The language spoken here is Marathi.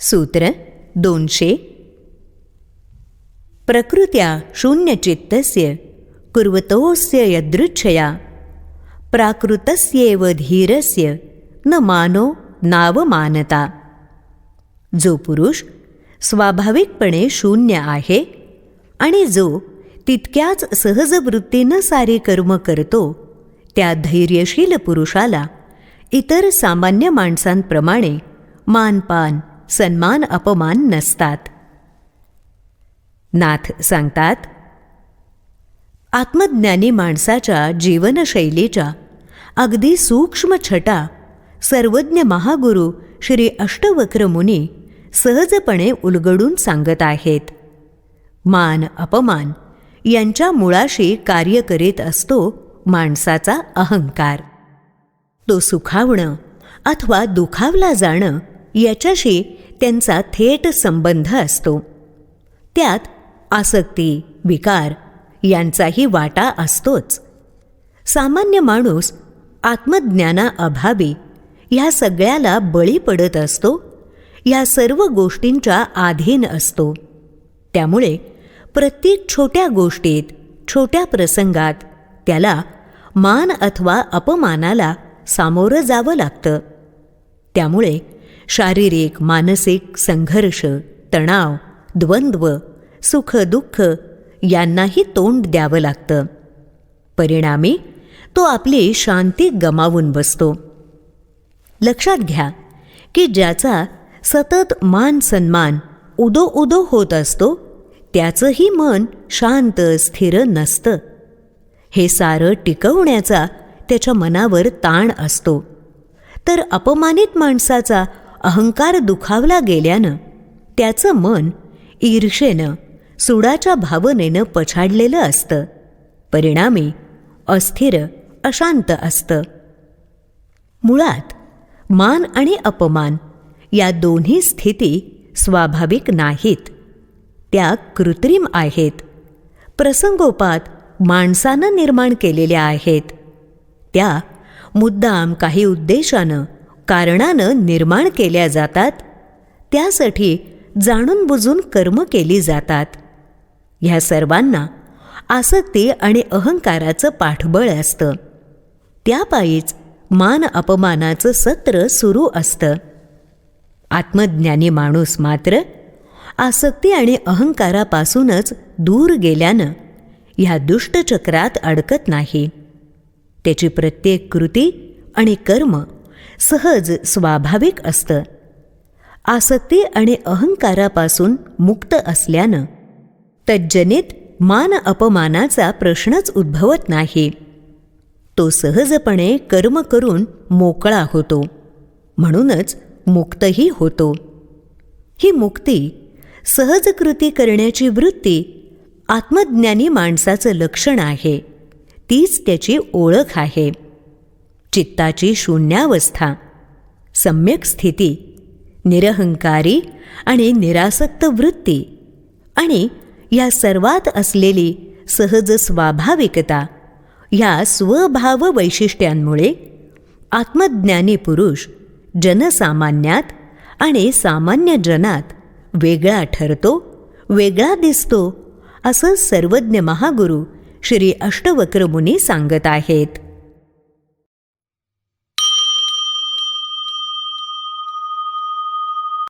सूत्र दोनशे. प्रकृत्या शून्यचित्तस्य कुर्वतोऽस्य यदृच्छया प्राकृतस्येव धीरस्य न मानो नावमानता. जो पुरुष स्वाभाविकपणे शून्य आहे आणि जो तितक्याच सहज वृत्तीनं सारे कर्म करतो त्या धैर्यशील पुरुषाला इतर सामान्य माणसांप्रमाणे मानपान सन्मान अपमान नसतात. नाथ सांगतात आत्मज्ञानी माणसाच्या जीवनशैलीच्या अगदी सूक्ष्म छटा सर्वज्ञ महागुरु श्री अष्टवक्र मुनी सहजपणे उलगडून सांगत आहेत. मान अपमान यांच्या मुळाशी कार्य करीत असतो माणसाचा अहंकार. तो सुखावणं अथवा दुखावला जाणं याच्याशी त्यांचा थेट संबंध असतो. त्यात आसक्ती विकार यांचाही वाटा असतोच. सामान्य माणूस आत्मज्ञानाअभावी ह्या सगळ्याला बळी पडत असतो या सर्व गोष्टींच्या अधीन असतो. त्यामुळे प्रत्येक छोट्या गोष्टीत छोट्या प्रसंगात त्याला मान अथवा अपमानाला सामोरं जावं लागतं. त्यामुळे शारीरिक मानसिक संघर्ष तणाव द्वंद्व सुख दुःख यांनाही तोंड द्यावं लागतं. परिणामी तो आपली शांती गमावून बसतो. लक्षात घ्या की ज्याचा सतत मान सन्मान उदो उदो होत असतो त्याचंही मन शांत स्थिर नसतं. हे सारं टिकवण्याचा त्याच्या मनावर ताण असतो. तर अपमानित माणसाचा अहंकार दुखावला गेल्यानं त्याचं मन ईर्षेनं सुडाच्या भावनेनं पछाडलेलं असतं. परिणामी अस्थिर अशांत असतं. मुळात मान आणि अपमान या दोन्ही स्थिती स्वाभाविक नाहीत. त्या कृत्रिम आहेत. प्रसंगोपात माणसानं निर्माण केलेल्या आहेत. त्या मुद्दाम काही उद्देशानं कारणानं निर्माण केल्या जातात त्यासाठी जाणून बुजून कर्म केली जातात. ह्या सर्वांना आसक्ती आणि अहंकाराचं पाठबळ असतं. त्यापायीच मान अपमानाचं सत्र सुरू असतं. आत्मज्ञानी माणूस मात्र आसक्ती आणि अहंकारापासूनच दूर गेल्यानं ह्या दुष्टचक्रात अडकत नाही. त्याची प्रत्येक कृती आणि कर्म सहज स्वाभाविक असतं. आसक्ती आणि अहंकारापासून मुक्त असल्यानं तज्जनित मान अपमानाचा प्रश्नच उद्भवत नाही. तो सहजपणे कर्म करून मोकळा होतो. म्हणूनच मुक्तही होतो. ही मुक्ती सहज कृती करण्याची वृत्ती आत्मज्ञानी माणसाचं लक्षण आहे. तीच त्याची ओळख आहे. चित्ताची शून्यावस्था. सम्यक स्थिती निरहंकारी आणि निरासक्त वृत्ती आणि या सर्वात असलेली सहज स्वाभाविकता या स्वभाव वैशिष्ट्यांमुळे आत्मज्ञानी पुरुष जनसामान्यात आणि सामान्य जनात वेगळा ठरतो वेगळा दिसतो असं सर्वज्ञ महागुरू श्री अष्टवक्रमुनी सांगत आहेत.